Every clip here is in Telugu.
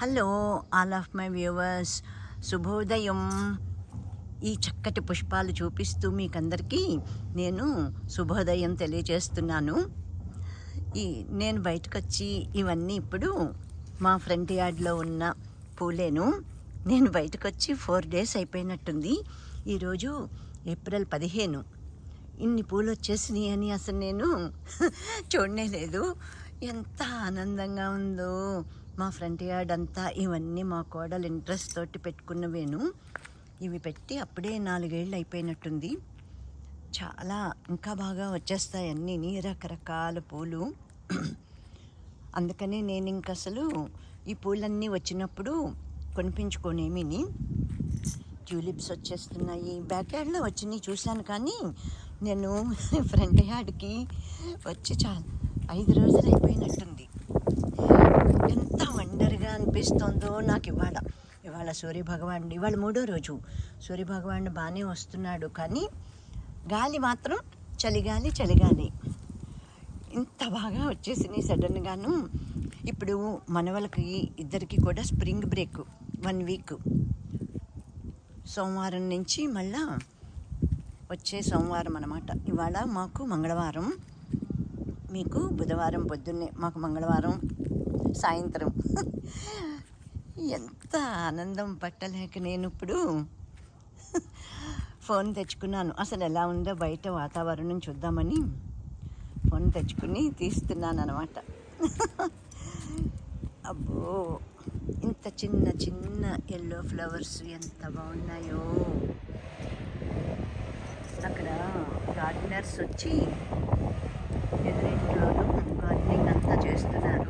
Hello all of my viewers శుభోదయం ఈ చక్కటి పుష్పాలు చూపిస్తూ మీకందరికీ నేను శుభోదయం తెలియజేస్తున్నాను. ఈ నేను బయటకు వచ్చి ఇవన్నీ ఇప్పుడు మా ఫ్రంట్ యార్డ్లో ఉన్న పూలేను. నేను బయటకు వచ్చి ఫోర్ డేస్ అయిపోయినట్టుంది. ఈరోజు ఏప్రిల్ పదిహేను. ఇన్ని పూలు వచ్చేసినాయి అని అసలు నేను చూడనే లేదు ఎంత ఆనందంగా ఉందో. మా ఫ్రంట్ యార్డ్ అంతా ఇవన్నీ మా కోడలు ఇంట్రెస్ట్ తోటి పెట్టుకున్నవేను. ఇవి పెట్టి అప్పుడే నాలుగేళ్ళు అయిపోయినట్టుంది. చాలా ఇంకా బాగా వచ్చేస్తాయి అన్నీ రకరకాల పూలు. అందుకనే నేను ఇంక అసలు ఈ పూలన్నీ వచ్చినప్పుడు కొనిపించుకోనేమిని ట్యూలిప్స్ వచ్చేస్తున్నాయి. బ్యాక్ యార్డ్లో వచ్చినాయి చూశాను కానీ నేను ఫ్రంట్ యార్డ్కి వచ్చి చాలా ఐదు రోజులు అయిపోయినట్టుంది. ఎంత వండర్గా అనిపిస్తుందో నాకు ఇవాళ. ఇవాళ సూర్య ఇవాళ మూడో రోజు. సూర్య బాగానే వస్తున్నాడు కానీ గాలి మాత్రం చలిగాలి చలిగాలి. ఇంత బాగా వచ్చేసినాయి సడన్గాను ఇప్పుడు మనవలకి ఇద్దరికి కూడా స్ప్రింగ్ బ్రేక్ వన్ వీక్. సోమవారం నుంచి మళ్ళా వచ్చే సోమవారం అనమాట ఇవాళ మాకు మంగళవారం. మీకు బుధవారం పొద్దున్నే మాకు మంగళవారం. సాయంత్రం. ఎంత ఆనందం పట్టలేక నేను ఇప్పుడు ఫోన్ తెచ్చుకున్నాను. అసలు ఎలా ఉందో బయట వాతావరణం చూద్దామని ఫోన్ తెచ్చుకుని తీస్తున్నాను అనమాట అబ్బో! ఇంత చిన్న చిన్న ఎల్లో ఫ్లవర్స్ ఎంత బాగున్నాయో! అక్కడ గార్డెనర్స్ వచ్చి ఎదురింట్లోనూ గార్డెనింగ్ అంతా చేస్తున్నారు.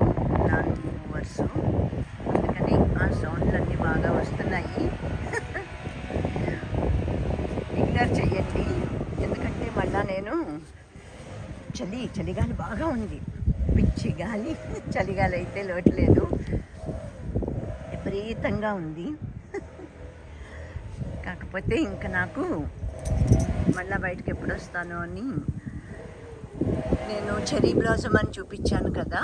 మూవర్స్ అందుకని ఆ సౌండ్లు అన్నీ బాగా వస్తున్నాయి. ఇగ్నోర్ చెయ్యండి. ఎందుకంటే మళ్ళా నేను చలి చలిగాలి బాగా ఉంది. పిచ్చి గాలి చలిగాలి అయితే లోట్లేదు విపరీతంగా ఉంది. కాకపోతే ఇంకా నాకు మళ్ళీ బయటకు ఎప్పుడు వస్తాను అని నేను చెరీ బ్లాసమ్ అని చూపించాను కదా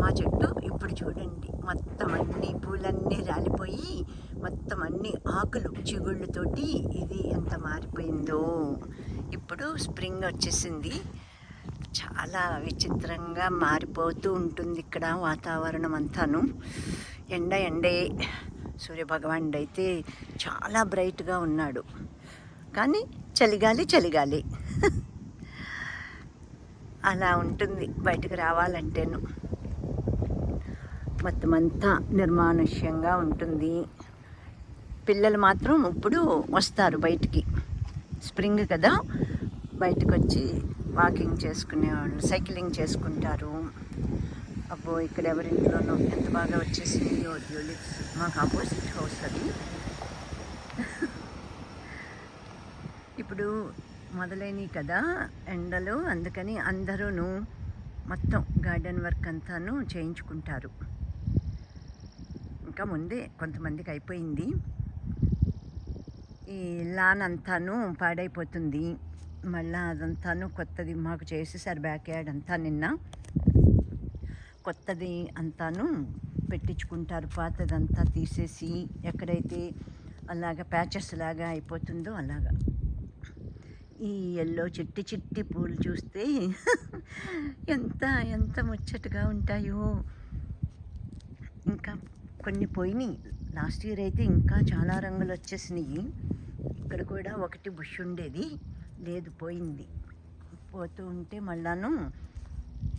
మా చెట్టు. ఇప్పుడు చూడండి మొత్తం అన్ని పూలన్నీ రాలిపోయి మొత్తం అన్ని ఆకులు చిగుళ్ళతోటి ఇది ఎంత మారిపోయిందో. ఇప్పుడు స్ప్రింగ్ వచ్చేసింది. చాలా విచిత్రంగా మారిపోతూ ఉంటుంది ఇక్కడ వాతావరణం అంతాను. ఎండ ఎండే సూర్యభగవానుడు అయితే చాలా బ్రైట్గా ఉన్నాడు. కానీ చలిగాలి చలిగాలి. అలా ఉంటుంది బయటకు రావాలంటేను. మొత్తం అంతా నిర్మానుష్యంగా ఉంటుంది. పిల్లలు మాత్రం ఇప్పుడు వస్తారు బయటికి. స్ప్రింగ్ కదా. బయటకు వచ్చి వాకింగ్ చేసుకునేవాళ్ళు సైక్లింగ్ చేసుకుంటారు. అబ్బో ఇక్కడ ఎవరింట్లోనో ఎంత బాగా వచ్చేసిందో ట్యూలిప్స్ మాకు ఆపోజిట్ హౌస్ అది. ఇప్పుడు మొదలైనవి కదా ఎండలు. అందుకని అందరూను మొత్తం గార్డెన్ వర్క్ అంతాను చేయించుకుంటారు. ఇంకా ముందే కొంతమందికి అయిపోయింది. ఈ లాన్ అంతాను పాడైపోతుంది. మళ్ళీ అదంతాను కొత్తది మాకు చేసేసారు బ్యాక్ యార్డ్ అంతా నిన్న. కొత్తది అంతాను పెట్టించుకుంటారు. పాతదంతా తీసేసి ఎక్కడైతే అలాగ ప్యాచెస్ లాగా అయిపోతుందో అలాగా. ఈ ఎల్లో చిట్టి చిట్టి పూలు చూస్తే ఎంత ఎంత ముచ్చటగా ఉంటాయో. ఇంకా కొన్ని పోయినాయి. లాస్ట్ ఇయర్ అయితే ఇంకా చాలా రంగులు వచ్చేసినాయి. ఇక్కడ కూడా ఒకటి బుష్ ఉండేది. లేదు పోయింది. పోతూ ఉంటే మళ్ళాను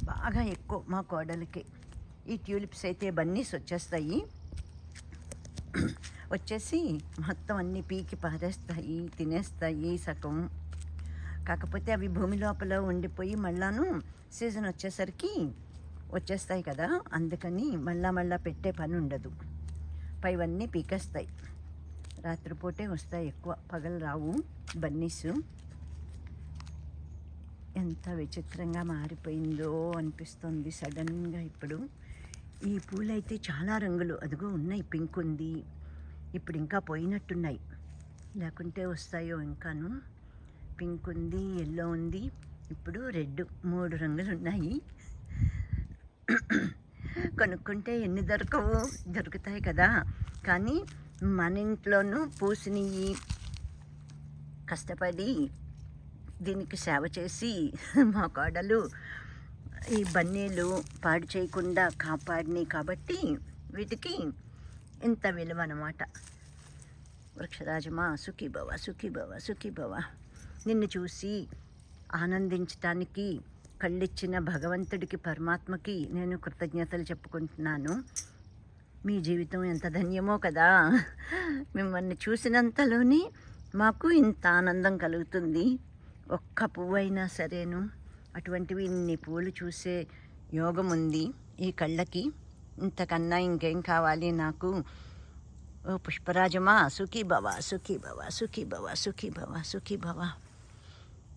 బాగా ఎక్కువ మా కోడలకే. ఈ ట్యూలిప్స్ అయితే బన్నీస్ వచ్చేస్తాయి. వచ్చేసి మొత్తం అన్ని పీకి పారేస్తాయి తినేస్తాయి సగం. కాకపోతే అవి భూమి లోపల ఉండిపోయి మళ్ళాను సీజన్ వచ్చేసరికి వచ్చేస్తాయి కదా అందుకని మళ్ళా మళ్ళా పెట్టే పని ఉండదు పైవన్నీ పీకేస్తాయి. రాత్రిపూటే వస్తాయి ఎక్కువ. పగలు రావు. బన్నీస్. ఎంత విచిత్రంగా మారిపోయిందో అనిపిస్తుంది సడన్గా ఇప్పుడు. ఈ పూలైతే చాలా రంగులు. అదిగో ఉన్నాయి పింక్ ఉంది. ఇప్పుడు ఇంకా పోయినట్టున్నాయి. లేకుంటే వస్తాయో ఇంకాను. పింక్ ఉంది ఎల్లో ఉంది. ఇప్పుడు రెడ్ మూడు రంగులు ఉన్నాయి కొనుక్కుంటే ఎన్ని దొరకవు? దొరుకుతాయి కదా. కానీ మన ఇంట్లోనూ పూసినవి కష్టపడి దీనికి సేవ చేసి మా కోడలు ఈ బన్నీలు పాడు చేయకుండా కాపాడినాయి కాబట్టి వీటికి ఇంత విలువ అనమాట వృక్షరాజమా సుఖీభవ సుఖీభవ సుఖీభవ. నిన్ను చూసి ఆనందించటానికి కళ్ళిచ్చిన భగవంతుడికి పరమాత్మకి నేను కృతజ్ఞతలు చెప్పుకుంటున్నాను. మీ జీవితం ఎంత ధన్యమో కదా. మిమ్మల్ని చూసినంతలోనే మాకు ఇంత ఆనందం కలుగుతుంది. ఒక్క పువ్వు అయినా సరేను. అటువంటివి ఇన్ని పూలు చూసే యోగం ఉంది ఈ కళ్ళకి. ఇంతకన్నా ఇంకేం కావాలి నాకు? ఓ పుష్పరాజమా? సుఖీ భవ సుఖీ భవ సుఖీ భవ సుఖీ భవ సుఖీ భవ.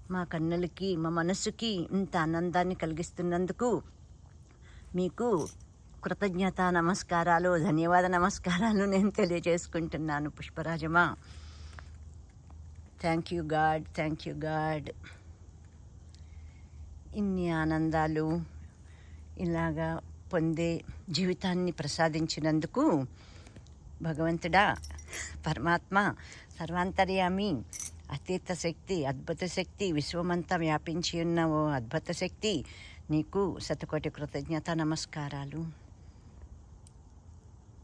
మా కన్నులకి మా మనసుకి ఇంత ఆనందాన్ని కలిగిస్తున్నందుకు మీకు కృతజ్ఞత నమస్కారాలు ధన్యవాద నమస్కారాలు నేను తెలియజేసుకుంటున్నాను పుష్పరాజమా thank you God thank you God ఇన్ని ఆనందాలు ఇలాగా పొందే జీవితాన్ని ప్రసాదించినందుకు భగవంతుడా పరమాత్మ సర్వాంతర్యామి అతీత శక్తి అద్భుత శక్తి విశ్వమంతా వ్యాపించి ఉన్న ఓ అద్భుత శక్తి. నీకు శతకోటి కృతజ్ఞత నమస్కారాలు.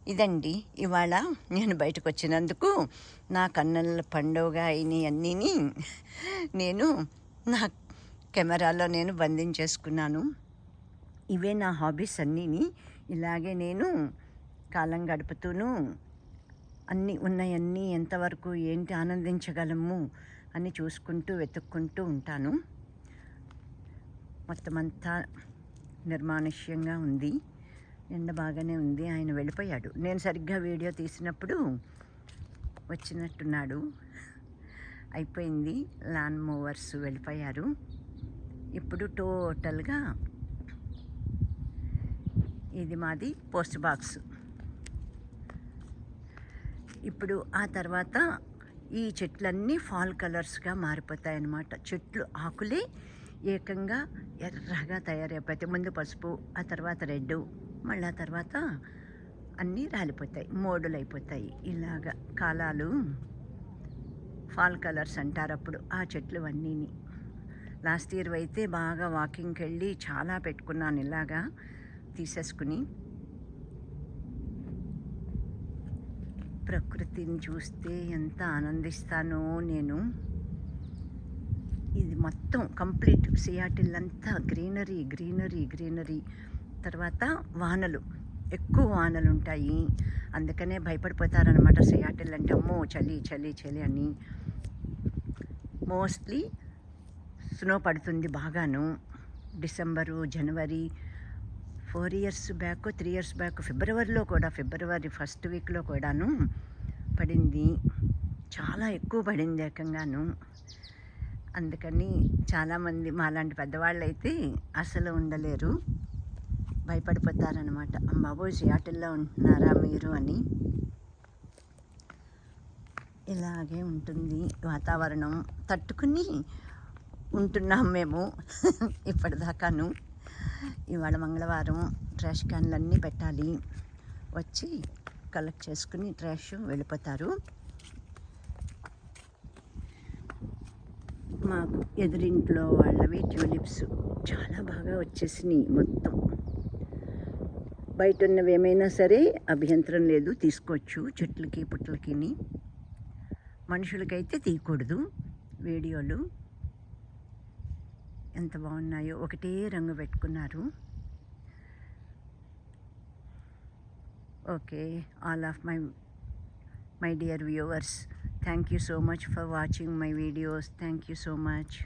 ఇదండి ఇవాళ నేను బయటకు వచ్చినందుకు నా కన్నుల పండుగ అయిన అన్నీని నేను నా కెమెరాలో నేను బంధించేసుకున్నాను. ఇవే నా హాబీస్ అన్నీని ఇలాగే నేను కాలం గడుపుతూను అన్నీ ఉన్నాయన్నీ ఎంతవరకు ఏంటి ఆనందించగలము అని చూసుకుంటూ వెతుక్కుంటూ ఉంటాను. మొత్తం అంతా నిర్మానుష్యంగా ఉంది. ఎండ బాగానే ఉంది. ఆయన వెళ్ళిపోయాడు. నేను సరిగ్గా వీడియో తీసినప్పుడు వచ్చినట్టున్నాడు. అయిపోయింది. లాన్ మూవర్స్ వెళ్ళిపోయారు. ఇప్పుడు టోటల్గా ఇది మాది పోస్ట్ బాక్స్. ఇప్పుడు ఆ తర్వాత ఈ చెట్లన్నీ ఫాల్ కలర్స్గా మారిపోతాయి అన్నమాట చెట్లు ఆకులే ఏకంగా ఎర్రగా తయారైపోతాయి ముందు పసుపు ఆ తర్వాత రెడ్ మళ్ళీ ఆ తర్వాత అన్నీ రాలిపోతాయి మోడులు అయిపోతాయి ఇలాగా కాలాలు ఫాల్ కలర్స్ అంటారు అప్పుడు ఆ చెట్లు అన్నీని లాస్ట్ ఇయర్ అయితే బాగా వాకింగ్కి వెళ్ళి చాలా పెట్టుకున్నాను ఇలాగా తీసేసుకుని. ప్రకృతిని చూస్తే ఎంత ఆనందిస్తానో నేను. ఇది మొత్తం కంప్లీట్ సియాటిల్ అంతా గ్రీనరీ గ్రీనరీ గ్రీనరీ. తర్వాత వానలు. ఎక్కువ వానలు ఉంటాయి. అందుకనే భయపడిపోతారనమాట సియాటిల్ అంటే అమ్మో చలి చలి చలి అని. మోస్ట్లీ స్నో పడుతుంది బాగాను. December January four years back three years back ఫిబ్రవరిలో కూడా ఫిబ్రవరి ఫస్ట్ వీక్లో కూడాను పడింది. చాలా ఎక్కువ పడింది ఏకంగాను. అందుకని చాలామంది మాలాంటి పెద్దవాళ్ళు అయితే అసలు ఉండలేరు. భయపడిపోతారనమాట. బాబోయ్ సియాటిల్లో ఉంటున్నారా మీరు? అని. ఇలాగే ఉంటుంది వాతావరణం. తట్టుకుని ఉంటున్నాం మేము. ఇప్పటిదాకాను. ఇవాళ మంగళవారం ట్రాష్ క్యాన్లన్నీ పెట్టాలి. వచ్చి కలెక్ట్ చేసుకుని ట్రాష్ వెళ్ళిపోతారు. మాకు ఎదురింట్లో వాళ్ళవి ట్యూలిప్స్ చాలా బాగా వచ్చేసినాయి మొత్తం. బయట ఉన్నవి ఏమైనా సరే అభ్యంతరం లేదు తీసుకోవచ్చు చెట్లకి పుట్లకిని. మనుషులకైతే తీయకూడదు వీడియోలు. ఎంత బాగున్నాయో ఒకటే రంగు పెట్టుకున్నారు. Okay all of my my dear viewers thank you so much for watching my videos. Thank you so much.